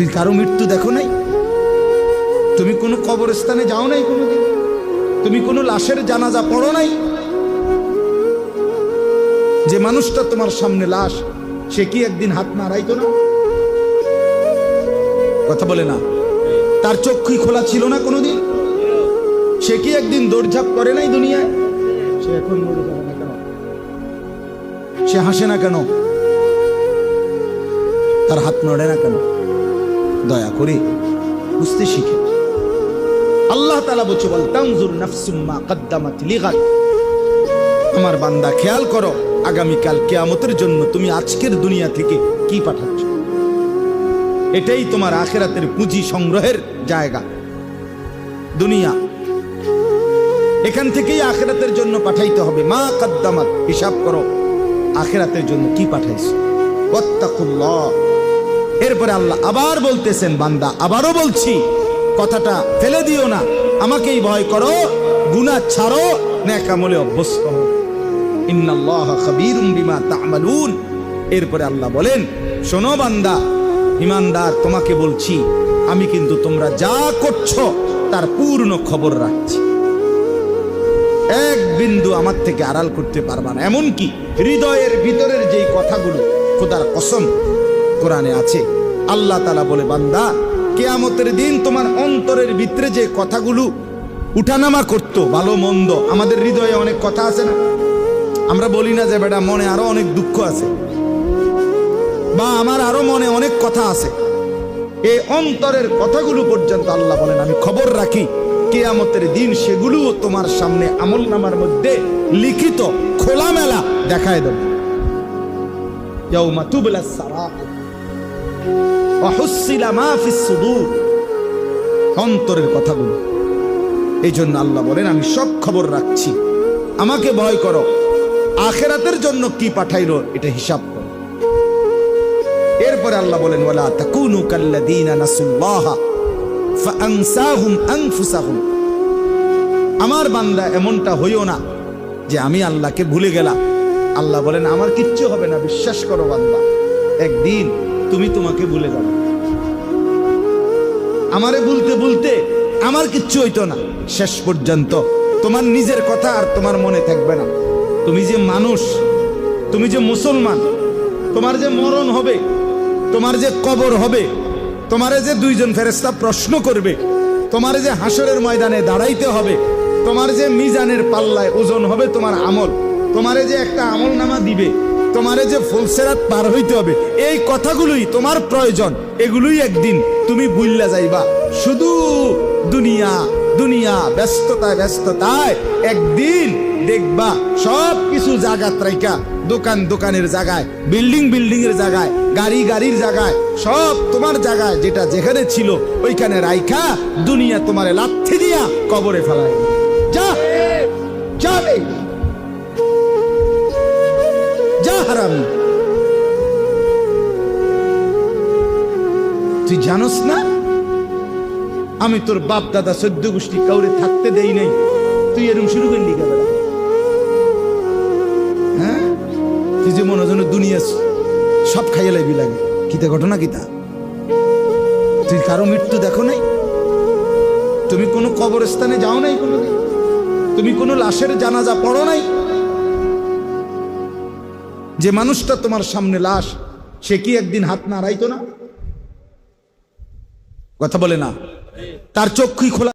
তুই কারও মৃত্যু দেখো নাই? তুমি কোনো কবরস্থানে যাও নাই কোনোদিন? তুমি কোনো লাশের জানাজা পড়ো নাই? যে মানুষটা তোমার সামনে লাশ, সে কি একদিন হাত নাড়াইতো না? কথা বলে না। তার চক্ষুই খোলা ছিল না কোনোদিন? সে কি একদিন দৌড়ঝাঁপ করে নাই দুনিয়ায়? সে এখন মরে যাবে না কেন? সে হাসে না কেন? তার হাত নড়ে না কেন? দয়া করে বুঝতে শিখে। আল্লাহ তালা বলছে বল তানজুর নাফসুম্মা কদ্দামাত লিগাদ। আমার বান্দা, খেয়াল করো, আগামীকাল কেয়ামতের জন্য তুমি আজকের দুনিয়া থেকে কি পাঠাচ্ছ? এটাই তোমার আখেরাতের পুঁজি সংগ্রহের জায়গা। দুনিয়া। এখান থেকেই আখেরাতের জন্য পাঠাইতে হবে। মা কদ্দামাত, হিসাব করো, আখেরাতের জন্য কি পাঠাইছো? এরপরে আল্লাহ আবার বলতেছেন, বান্দা, আবারও বলছি, কথাটা ফেলে দিও না। আমাকেই ভয় করো, গুনাহ ছাড়ো ন্যাকামলে অভ্যস্ত এরপরে আল্লাহ বলেন, শোনো বান্দা, ইমানদার, তোমাকে বলছি, আমি কিন্তু তোমরা যা করছ, তার পূর্ণ খবর রাখছি। এক বিন্দু আমার থেকে আড়াল করতে পারবা না। এমনকি হৃদয়ের ভিতরের যেই কথাগুলো, খোদার কসম কোরআনে আছে। আল্লাহ তালা বলে, বান্দা, কেয়ামতের দিন তোমার অন্তরের ভিতরে যে কথাগুলো উঠানামা করতো, ভালো, মন্দ, আমাদের হৃদয়ে অনেক কথা আছে না? আমরা বলি না যে, বেটা, মনে আরও অনেক দুঃখ আছে। বা, আমার আরও মনে অনেক কথা আছে। এই অন্তরের কথাগুলো পর্যন্ত আল্লাহ বলেন, আমি খবর রাখি, কেয়ামতের দিন সেগুলোও তোমার সামনে আমল নামার মধ্যে লিখিত খোলামেলা দেখায় দেব। ইয়াউমা ওয়া হুসিলা সুদূর। অন্তরের কথাগুলো। এই জন্য আল্লাহ বলেন, আমি সব খবর রাখছি। আমাকে ভয় করো। আখেরাতের জন্য কি পাঠাইলো এটা হিসাব করো। এরপরে আল্লাহ বলেন তাকুনু আমার বান্দা এমনটা হইও না যে আমি আল্লাহকে ভুলে গেলাম। আল্লাহ বলেন, আমার কিচ্ছু হবে না, বিশ্বাস করো বান্দা। একদিন তুমি তোমাকে ভুলে যাবে আমারে বলতে বলতে আমার কিচ্ছু হইতো না। শেষ পর্যন্ত তোমার নিজের কথা আর তোমার মনে থাকবে না। তুমি যে মানুষ, তুমি যে মুসলমান, তোমার যে মরণ হবে, তোমার যে কবর হবে, তোমারে যে দুইজন ফেরেস্তা প্রশ্ন করবে, তোমার যে হাসরের ময়দানে দাঁড়াইতে হবে, তোমার যে মিজানের পাল্লায় ওজন হবে তোমার আমল, তোমারে যে একটা আমল নামা দিবে তোমারে যে ফুলসেরাত পার হইতে হবে, এই কথাগুলোই তোমার প্রয়োজন। এগুলোই একদিন তুমি বুঝলা যাইবা। শুধু দুনিয়া দুনিয়া, ব্যস্ততায় ব্যস্ততায় একদিন দেখবা সব কিছু জায়গা ত্রাইকা দোকান দোকানের জায়গায়, বিল্ডিং বিল্ডিং এর জায়গায়, গাড়ি গাড়ির জায়গায়, সব তোমার জায়গায় যেটা যেখানে ছিল, ওইখানে রাইখা দুনিয়া তোমারে লাথি দিয়া কবরে ফেলায়। যা, যাবে। হারামি। তুই জানোস না? আমি তোর বাপ দাদা সদ্য গোষ্ঠী কাউরে থাকতে দেই নাই। তুই এরকম শুরু করলি কেন? হ্যাঁ? তুই যে মনে যেন দুনিয়া সব খাইয়ে লাইবি লাগে। কিতা ঘটনা কিতা তুই কারও মৃত্যু দেখো নাই? তুমি কোনো কবরস্থানে যাও নাই কোনোদিন? তুমি কোনো লাশের জানাজা পড়ো নাই? যে মানুষটা তোমার সামনে লাশ, সে কি একদিন হাত নাড়াইতো না? কথা বলে না। তার চক্ষুই খোলা